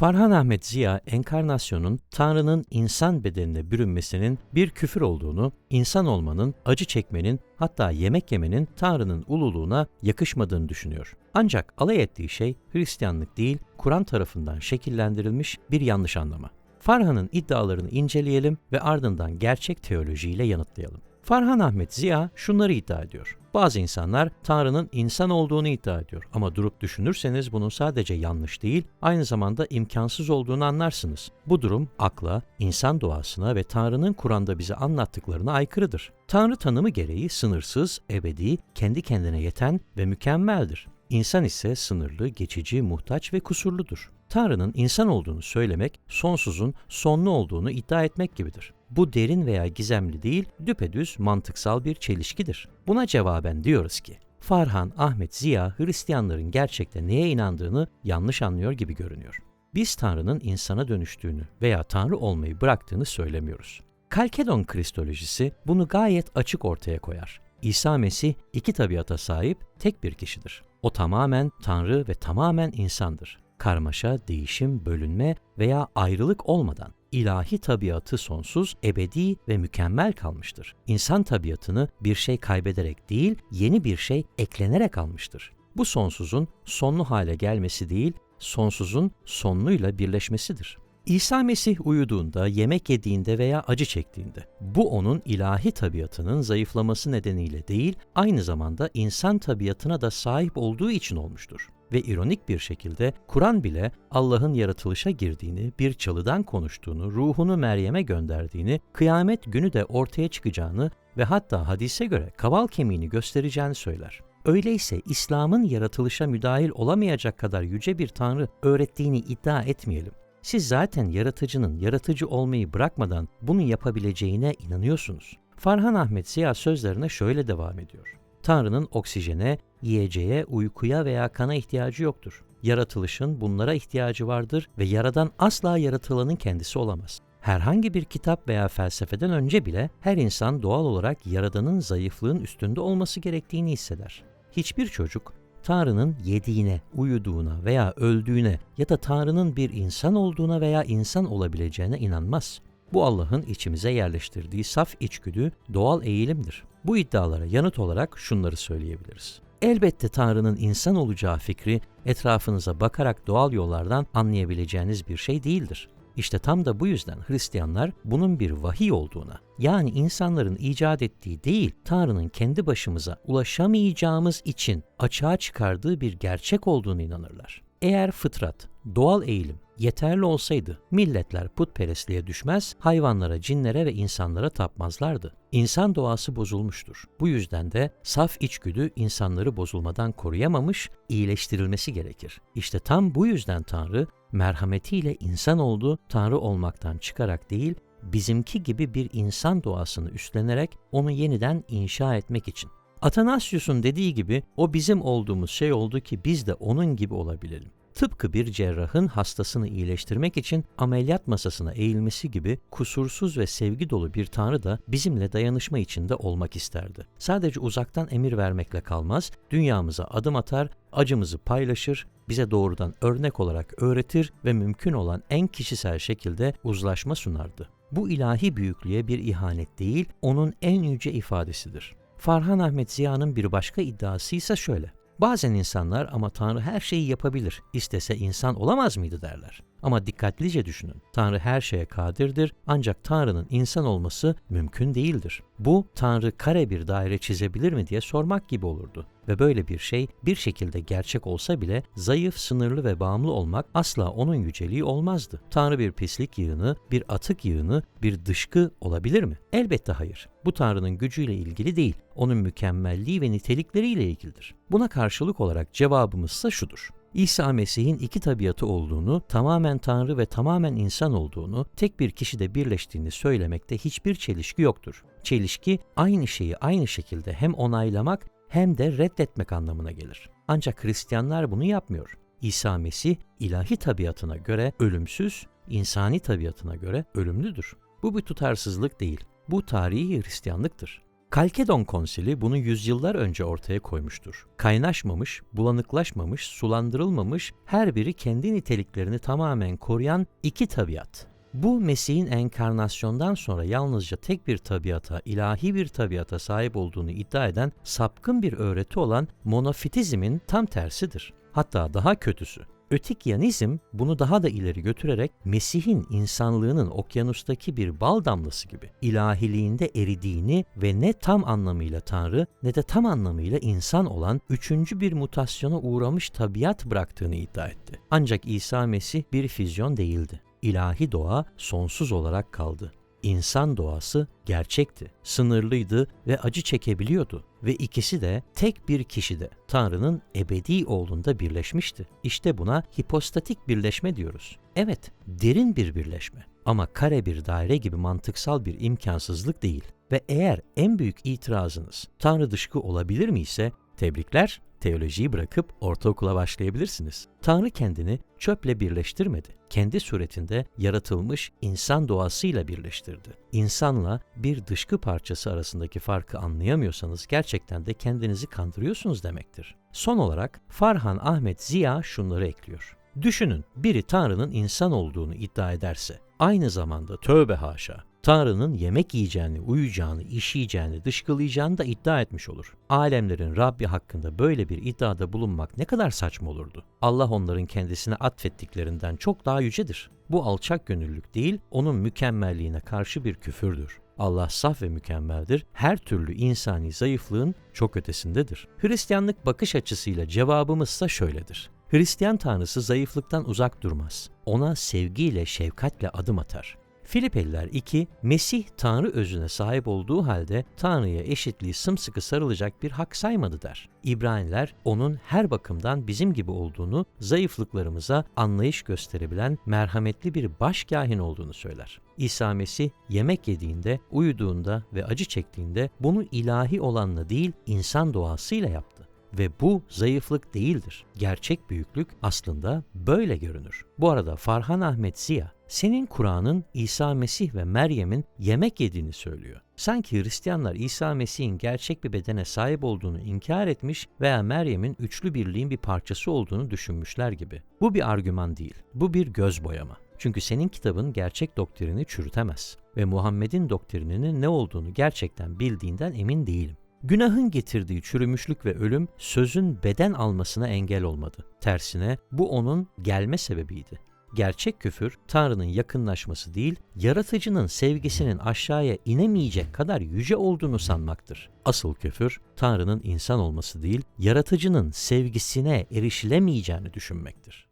Farhan Ahmet Ziya, enkarnasyonun Tanrı'nın insan bedenine bürünmesinin bir küfür olduğunu, insan olmanın, acı çekmenin, hatta yemek yemenin Tanrı'nın ululuğuna yakışmadığını düşünüyor. Ancak alay ettiği şey Hristiyanlık değil, Kur'an tarafından şekillendirilmiş bir yanlış anlama. Farhan'ın iddialarını inceleyelim ve ardından gerçek teolojiyle yanıtlayalım. Farhan Ahmet Ziya şunları iddia ediyor. Bazı insanlar Tanrı'nın insan olduğunu iddia ediyor ama durup düşünürseniz bunun sadece yanlış değil, aynı zamanda imkansız olduğunu anlarsınız. Bu durum akla, insan doğasına ve Tanrı'nın Kur'an'da bize anlattıklarına aykırıdır. Tanrı tanımı gereği sınırsız, ebedi, kendi kendine yeten ve mükemmeldir. İnsan ise sınırlı, geçici, muhtaç ve kusurludur. Tanrı'nın insan olduğunu söylemek, sonsuzun sonlu olduğunu iddia etmek gibidir. Bu derin veya gizemli değil, düpedüz mantıksal bir çelişkidir. Buna cevaben diyoruz ki, Farhan, Ahmet, Ziya, Hristiyanların gerçekte neye inandığını yanlış anlıyor gibi görünüyor. Biz Tanrı'nın insana dönüştüğünü veya Tanrı olmayı bıraktığını söylemiyoruz. Kalkedon Kristolojisi bunu gayet açık ortaya koyar. İsa Mesih iki tabiata sahip tek bir kişidir. O tamamen Tanrı ve tamamen insandır. Karmaşa, değişim, bölünme veya ayrılık olmadan ilahi tabiatı sonsuz, ebedi ve mükemmel kalmıştır. İnsan tabiatını bir şey kaybederek değil, yeni bir şey eklenerek almıştır. Bu sonsuzun sonlu hale gelmesi değil, sonsuzun sonluyla birleşmesidir. İsa Mesih uyuduğunda, yemek yediğinde veya acı çektiğinde, bu onun ilahi tabiatının zayıflaması nedeniyle değil, aynı zamanda insan tabiatına da sahip olduğu için olmuştur. Ve ironik bir şekilde Kur'an bile Allah'ın yaratılışa girdiğini, bir çalıdan konuştuğunu, ruhunu Meryem'e gönderdiğini, kıyamet günü de ortaya çıkacağını ve hatta hadise göre kaval kemiğini göstereceğini söyler. Öyleyse İslam'ın yaratılışa müdahil olamayacak kadar yüce bir tanrı öğrettiğini iddia etmeyelim. Siz zaten yaratıcının yaratıcı olmayı bırakmadan bunu yapabileceğine inanıyorsunuz. Farhan Ahmet Ziya sözlerine şöyle devam ediyor. Tanrı'nın oksijene, yiyeceğe, uykuya veya kana ihtiyacı yoktur. Yaratılışın bunlara ihtiyacı vardır ve yaradan asla yaratılanın kendisi olamaz. Herhangi bir kitap veya felsefeden önce bile her insan doğal olarak yaradanın zayıflığın üstünde olması gerektiğini hisseder. Hiçbir çocuk Tanrı'nın yediğine, uyuduğuna veya öldüğüne ya da Tanrı'nın bir insan olduğuna veya insan olabileceğine inanmaz. Bu Allah'ın içimize yerleştirdiği saf içgüdü, doğal eğilimdir. Bu iddialara yanıt olarak şunları söyleyebiliriz. Elbette Tanrı'nın insan olacağı fikri etrafınıza bakarak doğal yollardan anlayabileceğiniz bir şey değildir. İşte tam da bu yüzden Hristiyanlar bunun bir vahiy olduğuna, yani insanların icat ettiği değil, Tanrı'nın kendi başımıza ulaşamayacağımız için açığa çıkardığı bir gerçek olduğunu inanırlar. Eğer fıtrat, doğal eğilim yeterli olsaydı milletler putperestliğe düşmez, hayvanlara, cinlere ve insanlara tapmazlardı. İnsan doğası bozulmuştur. Bu yüzden de saf içgüdü insanları bozulmadan koruyamamış, iyileştirilmesi gerekir. İşte tam bu yüzden Tanrı merhametiyle insan oldu, Tanrı olmaktan çıkarak değil, bizimki gibi bir insan doğasını üstlenerek onu yeniden inşa etmek için. Atanasius'un dediği gibi o bizim olduğumuz şey oldu ki biz de onun gibi olabilelim. Tıpkı bir cerrahın hastasını iyileştirmek için ameliyat masasına eğilmesi gibi kusursuz ve sevgi dolu bir tanrı da bizimle dayanışma içinde olmak isterdi. Sadece uzaktan emir vermekle kalmaz, dünyamıza adım atar, acımızı paylaşır, bize doğrudan örnek olarak öğretir ve mümkün olan en kişisel şekilde uzlaşma sunardı. Bu ilahi büyüklüğe bir ihanet değil, onun en yüce ifadesidir. Farhan Ahmet Ziya'nın bir başka iddiası ise şöyle. Bazen insanlar ama Tanrı her şeyi yapabilir, istese insan olamaz mıydı derler. Ama dikkatlice düşünün. Tanrı her şeye kadirdir ancak Tanrı'nın insan olması mümkün değildir. Bu Tanrı kare bir daire çizebilir mi diye sormak gibi olurdu. Ve böyle bir şey bir şekilde gerçek olsa bile zayıf, sınırlı ve bağımlı olmak asla onun yüceliği olmazdı. Tanrı bir pislik yığını, bir atık yığını, bir dışkı olabilir mi? Elbette hayır. Bu Tanrı'nın gücüyle ilgili değil, onun mükemmelliği ve nitelikleriyle ilgilidir. Buna karşılık olarak cevabımız ise şudur. İsa Mesih'in iki tabiatı olduğunu, tamamen Tanrı ve tamamen insan olduğunu, tek bir kişide birleştiğini söylemekte hiçbir çelişki yoktur. Çelişki aynı şeyi aynı şekilde hem onaylamak hem de reddetmek anlamına gelir. Ancak Hristiyanlar bunu yapmıyor. İsa Mesih ilahi tabiatına göre ölümsüz, insani tabiatına göre ölümlüdür. Bu bir tutarsızlık değil. Bu tarihi Hristiyanlıktır. Kalkedon Konsili bunu yüzyıllar önce ortaya koymuştur. Kaynaşmamış, bulanıklaşmamış, sulandırılmamış, her biri kendi niteliklerini tamamen koruyan iki tabiat. Bu Mesih'in enkarnasyondan sonra yalnızca tek bir tabiata, ilahi bir tabiata sahip olduğunu iddia eden sapkın bir öğreti olan monofitizmin tam tersidir. Hatta daha kötüsü. Ötikyanizm bunu daha da ileri götürerek Mesih'in insanlığının okyanustaki bir bal damlası gibi ilahiliğinde eridiğini ve ne tam anlamıyla Tanrı ne de tam anlamıyla insan olan üçüncü bir mutasyona uğramış tabiat bıraktığını iddia etti. Ancak İsa Mesih bir füzyon değildi. İlahi doğa sonsuz olarak kaldı. İnsan doğası gerçekti, sınırlıydı ve acı çekebiliyordu ve ikisi de tek bir kişide Tanrı'nın ebedi oğlunda birleşmişti. İşte buna hipostatik birleşme diyoruz. Evet, derin bir birleşme ama kare bir daire gibi mantıksal bir imkansızlık değil. Ve eğer en büyük itirazınız Tanrı dışkı olabilir mi ise tebrikler, teolojiyi bırakıp ortaokula başlayabilirsiniz. Tanrı kendini çöple birleştirmedi. Kendi suretinde yaratılmış insan doğasıyla birleştirdi. İnsanla bir dışkı parçası arasındaki farkı anlayamıyorsanız gerçekten de kendinizi kandırıyorsunuz demektir. Son olarak Farhan Ahmet Ziya şunları ekliyor. Düşünün biri Tanrı'nın insan olduğunu iddia ederse, aynı zamanda tövbe haşa, Tanrı'nın yemek yiyeceğini, uyuyacağını, işeyeceğini, dışkılayacağını da iddia etmiş olur. Alemlerin Rabbi hakkında böyle bir iddiada bulunmak ne kadar saçma olurdu. Allah onların kendisine atfettiklerinden çok daha yücedir. Bu alçak gönüllülük değil, onun mükemmelliğine karşı bir küfürdür. Allah saf ve mükemmeldir. Her türlü insani zayıflığın çok ötesindedir. Hristiyanlık bakış açısıyla cevabımızsa şöyledir. Hristiyan tanrısı zayıflıktan uzak durmaz. Ona sevgiyle, şefkatle adım atar. Filipeliler 2, Mesih Tanrı özüne sahip olduğu halde Tanrı'ya eşitliği sımsıkı sarılacak bir hak saymadı der. İbraniler onun her bakımdan bizim gibi olduğunu, zayıflıklarımıza anlayış gösterebilen merhametli bir başkahin olduğunu söyler. İsa Mesih yemek yediğinde, uyuduğunda ve acı çektiğinde bunu ilahi olanla değil insan doğasıyla yaptı. Ve bu zayıflık değildir. Gerçek büyüklük aslında böyle görünür. Bu arada Farhan Ahmet Ziya, senin Kur'an'ın İsa Mesih ve Meryem'in yemek yediğini söylüyor. Sanki Hristiyanlar İsa Mesih'in gerçek bir bedene sahip olduğunu inkar etmiş veya Meryem'in üçlü birliğin bir parçası olduğunu düşünmüşler gibi. Bu bir argüman değil, bu bir göz boyama. Çünkü senin kitabın gerçek doktrini çürütemez ve Muhammed'in doktrininin ne olduğunu gerçekten bildiğinden emin değilim. Günahın getirdiği çürümüşlük ve ölüm sözün beden almasına engel olmadı. Tersine bu onun gelme sebebiydi. Gerçek küfür Tanrı'nın yakınlaşması değil, yaratıcının sevgisinin aşağıya inemeyecek kadar yüce olduğunu sanmaktır. Asıl küfür Tanrı'nın insan olması değil, yaratıcının sevgisine erişilemeyeceğini düşünmektir.